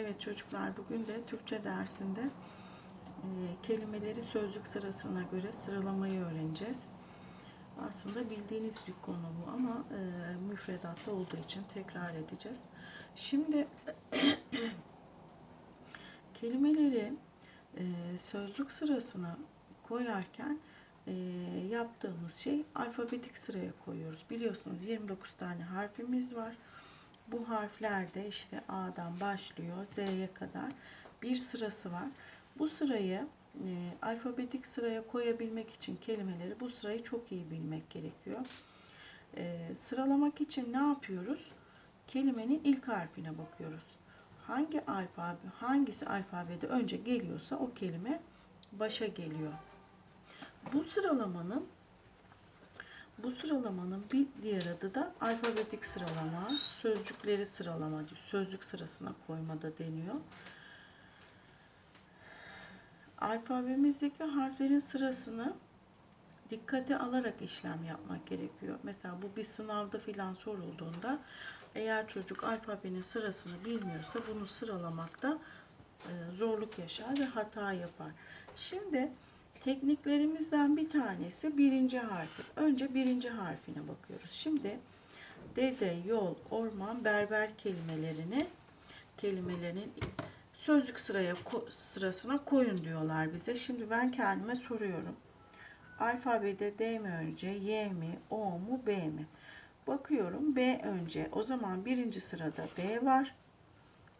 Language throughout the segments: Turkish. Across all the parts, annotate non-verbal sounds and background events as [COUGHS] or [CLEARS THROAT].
Evet çocuklar bugün de Türkçe dersinde e, kelimeleri sözcük sırasına göre sıralamayı öğreneceğiz. Aslında bildiğiniz bir konu bu ama e, müfredatta olduğu için tekrar edeceğiz. Şimdi [COUGHS] kelimeleri e, sözcük sırasına koyarken e, yaptığımız şey alfabetik sıraya koyuyoruz. Biliyorsunuz 29 tane harfimiz var. Bu harflerde işte A'dan başlıyor Z'ye kadar bir sırası var. Bu sırayı e, alfabetik sıraya koyabilmek için kelimeleri bu sırayı çok iyi bilmek gerekiyor. E, sıralamak için ne yapıyoruz? Kelimenin ilk harfine bakıyoruz. Hangi alfabe, hangisi alfabede önce geliyorsa o kelime başa geliyor. Bu sıralamanın bu sıralamanın bir diğer adı da alfabetik sıralama, sözcükleri sıralama, sözcük sırasına koyma da deniyor. Alfabemizdeki harflerin sırasını dikkate alarak işlem yapmak gerekiyor. Mesela bu bir sınavda filan sorulduğunda eğer çocuk alfabenin sırasını bilmiyorsa bunu sıralamakta e, zorluk yaşar ve hata yapar. Şimdi tekniklerimizden bir tanesi birinci harfi. Önce birinci harfine bakıyoruz. Şimdi dede, yol, orman, berber kelimelerini kelimelerin sözcük sıraya sırasına koyun diyorlar bize. Şimdi ben kendime soruyorum. Alfabede D mi önce, Y mi, O mu, B mi? Bakıyorum B önce. O zaman birinci sırada B var.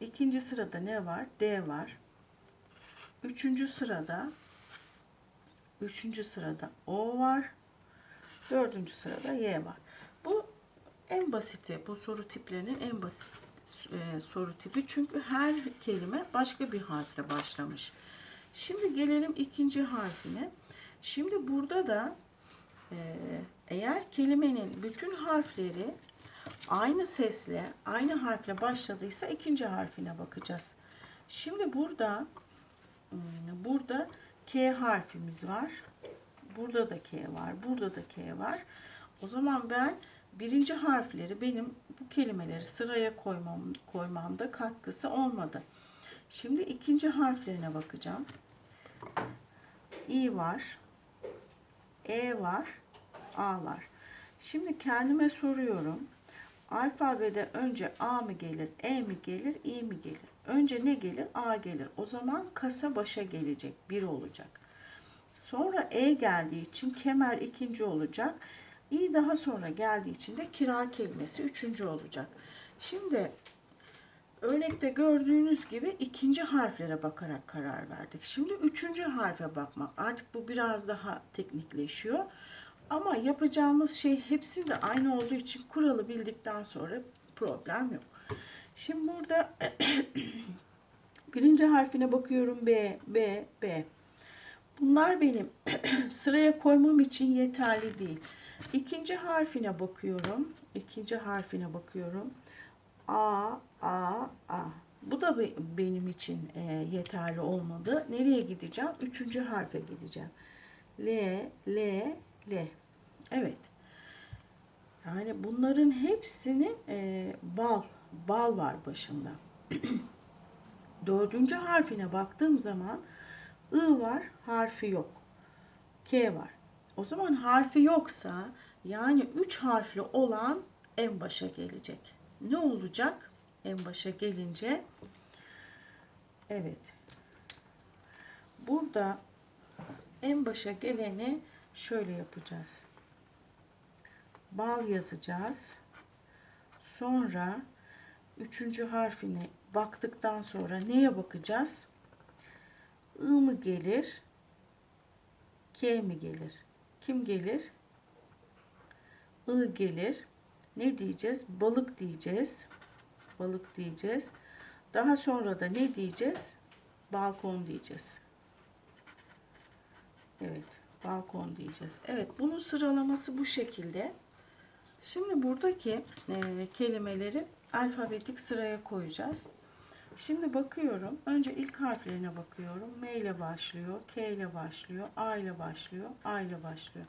İkinci sırada ne var? D var. Üçüncü sırada Üçüncü sırada O var. Dördüncü sırada Y var. Bu en basiti. Bu soru tiplerinin en basit e, soru tipi. Çünkü her kelime başka bir harfle başlamış. Şimdi gelelim ikinci harfine. Şimdi burada da e, eğer kelimenin bütün harfleri aynı sesle, aynı harfle başladıysa ikinci harfine bakacağız. Şimdi burada hmm, burada K harfimiz var. Burada da K var. Burada da K var. O zaman ben birinci harfleri benim bu kelimeleri sıraya koymam, koymamda katkısı olmadı. Şimdi ikinci harflerine bakacağım. İ var. E var. A var. Şimdi kendime soruyorum. Alfabede önce A mı gelir, E mi gelir, İ mi gelir? Önce ne gelir? A gelir. O zaman kasa başa gelecek. Bir olacak. Sonra E geldiği için kemer ikinci olacak. İ daha sonra geldiği için de kira kelimesi üçüncü olacak. Şimdi örnekte gördüğünüz gibi ikinci harflere bakarak karar verdik. Şimdi üçüncü harfe bakmak. Artık bu biraz daha teknikleşiyor. Ama yapacağımız şey hepsi de aynı olduğu için kuralı bildikten sonra problem yok. Şimdi burada [CLEARS THROAT] birinci harfine bakıyorum B, B, B. Bunlar benim [CLEARS THROAT] sıraya koymam için yeterli değil. İkinci harfine bakıyorum. İkinci harfine bakıyorum. A, A, A. Bu da benim için e, yeterli olmadı. Nereye gideceğim? Üçüncü harfe gideceğim. L, L, L. Evet. Yani bunların hepsini e, bal, bal var başında. [CLEARS THROAT] Dördüncü harfine baktığım zaman I var, harfi yok. K var. O zaman harfi yoksa yani üç harfli olan en başa gelecek. Ne olacak en başa gelince? Evet. Burada en başa geleni şöyle yapacağız. Bal yazacağız. Sonra üçüncü harfine baktıktan sonra neye bakacağız? I mı gelir? K mi gelir? Kim gelir? I gelir. Ne diyeceğiz? Balık diyeceğiz. Balık diyeceğiz. Daha sonra da ne diyeceğiz? Balkon diyeceğiz. Evet, balkon diyeceğiz. Evet, bunun sıralaması bu şekilde. Şimdi buradaki e, kelimeleri alfabetik sıraya koyacağız. Şimdi bakıyorum. Önce ilk harflerine bakıyorum. M ile başlıyor, K ile başlıyor, A ile başlıyor, A ile başlıyor.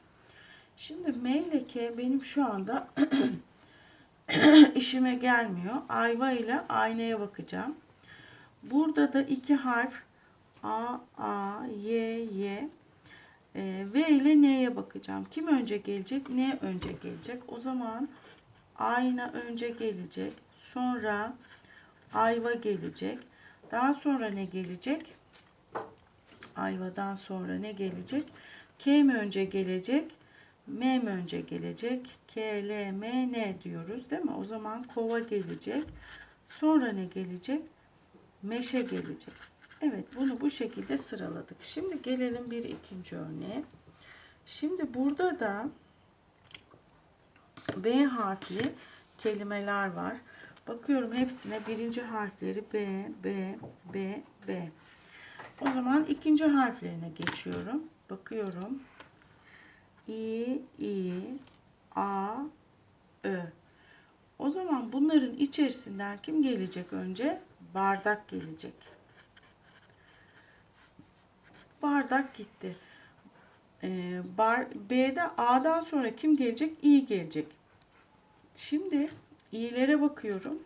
Şimdi M ile K benim şu anda [CLEARS THROAT] işime gelmiyor. Ayva ile aynaya bakacağım. Burada da iki harf A, A, Y, Y. E, v ile N'ye bakacağım. Kim önce gelecek? N önce gelecek. O zaman ayna önce gelecek. Sonra ayva gelecek. Daha sonra ne gelecek? Ayvadan sonra ne gelecek? K mi önce gelecek? M mi önce gelecek? K, L, M, N diyoruz değil mi? O zaman kova gelecek. Sonra ne gelecek? Meşe gelecek. Evet bunu bu şekilde sıraladık. Şimdi gelelim bir ikinci örneğe. Şimdi burada da B harfli kelimeler var. Bakıyorum hepsine birinci harfleri B, B, B, B. O zaman ikinci harflerine geçiyorum. Bakıyorum. İ, İ, A, Ö. O zaman bunların içerisinden kim gelecek önce? Bardak gelecek. Bardak gitti. Ee, bar, B'de A'dan sonra kim gelecek? İ gelecek. Şimdi i'lere bakıyorum.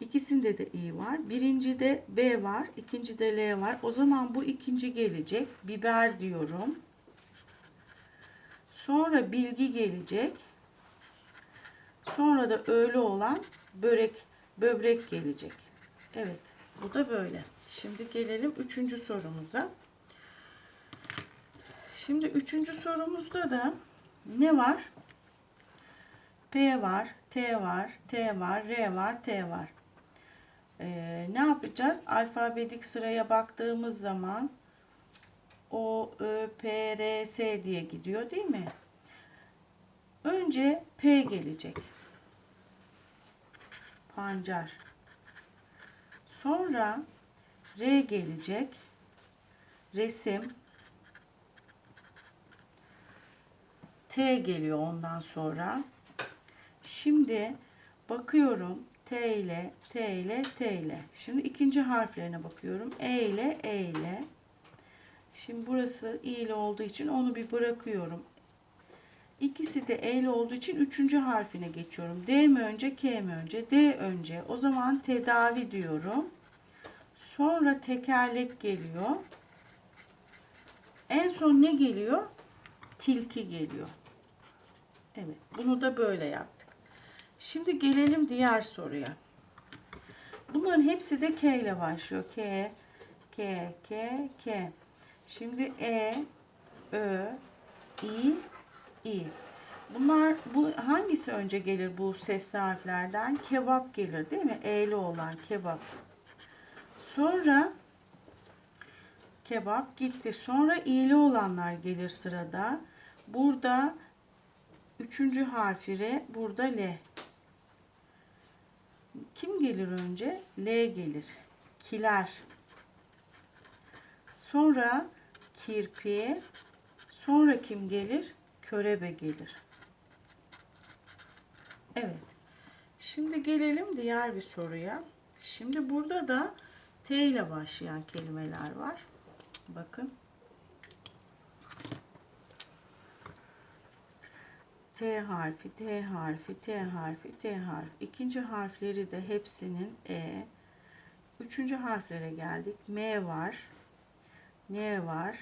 İkisinde de i var. Birincide B var. ikincide L var. O zaman bu ikinci gelecek. Biber diyorum. Sonra bilgi gelecek. Sonra da öğle olan börek, böbrek gelecek. Evet. Bu da böyle. Şimdi gelelim üçüncü sorumuza. Şimdi üçüncü sorumuzda da ne var? P var, T var, T var, R var, T var. Ee, ne yapacağız? Alfabetik sıraya baktığımız zaman O, Ö, P, R, S diye gidiyor değil mi? Önce P gelecek. Pancar. Sonra R gelecek. Resim. T geliyor ondan sonra. Şimdi bakıyorum T ile T ile T ile. Şimdi ikinci harflerine bakıyorum. E ile E ile. Şimdi burası i ile olduğu için onu bir bırakıyorum. İkisi de E ile olduğu için üçüncü harfine geçiyorum. D mi önce K mi önce? D önce. O zaman tedavi diyorum. Sonra tekerlek geliyor. En son ne geliyor? Tilki geliyor. Evet. Bunu da böyle yaptık. Şimdi gelelim diğer soruya. Bunların hepsi de K ile başlıyor. K, K, K, K. Şimdi E, Ö, İ, İ. Bunlar bu hangisi önce gelir bu sesli harflerden? Kebap gelir değil mi? E'li olan kebap. Sonra kebap gitti. Sonra i'li olanlar gelir sırada. Burada üçüncü harfi R, burada L. Kim gelir önce? L gelir. Kiler. Sonra kirpi. Sonra kim gelir? Körebe gelir. Evet. Şimdi gelelim diğer bir soruya. Şimdi burada da T ile başlayan kelimeler var. Bakın. T harfi, T harfi, T harfi, T harfi. İkinci harfleri de hepsinin E. Üçüncü harflere geldik. M var. N var.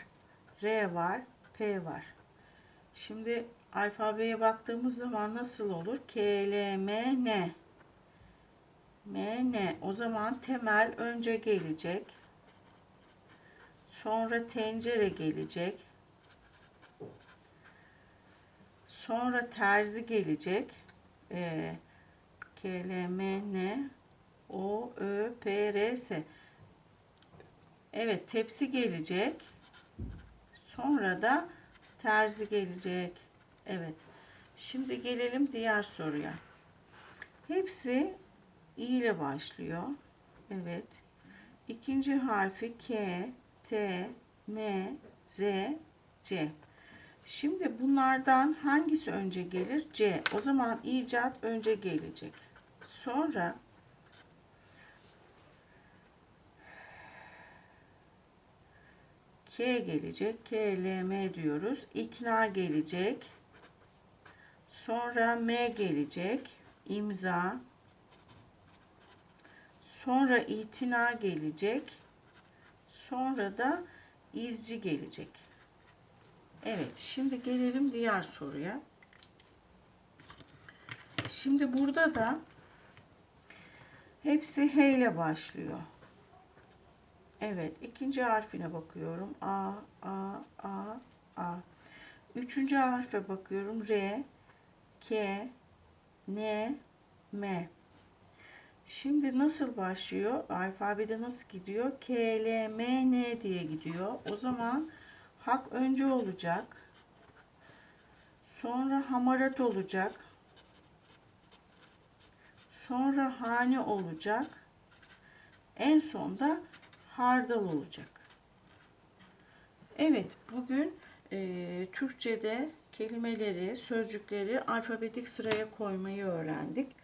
R var. P var. Şimdi alfabeye baktığımız zaman nasıl olur? K, L, M, N. M, N. O zaman temel önce gelecek. Sonra tencere gelecek. Sonra terzi gelecek. E, K, L, M, N, O, Ö, P, R, S. Evet tepsi gelecek. Sonra da terzi gelecek. Evet. Şimdi gelelim diğer soruya. Hepsi i ile başlıyor. Evet. İkinci harfi K, T, M, Z, C. Şimdi bunlardan hangisi önce gelir? C. O zaman icat önce gelecek. Sonra K gelecek. K, L, M diyoruz. İkna gelecek. Sonra M gelecek. İmza. Sonra itina gelecek. Sonra da izci gelecek. Evet, şimdi gelelim diğer soruya. Şimdi burada da hepsi H ile başlıyor. Evet, ikinci harfine bakıyorum. A, A, A, A. Üçüncü harfe bakıyorum. R, K, N, M. Şimdi nasıl başlıyor? Alfabede nasıl gidiyor? K, L, M, N diye gidiyor. O zaman hak önce olacak. Sonra hamarat olacak. Sonra hane olacak. En sonda hardal olacak. Evet, bugün e, Türkçe'de kelimeleri, sözcükleri alfabetik sıraya koymayı öğrendik.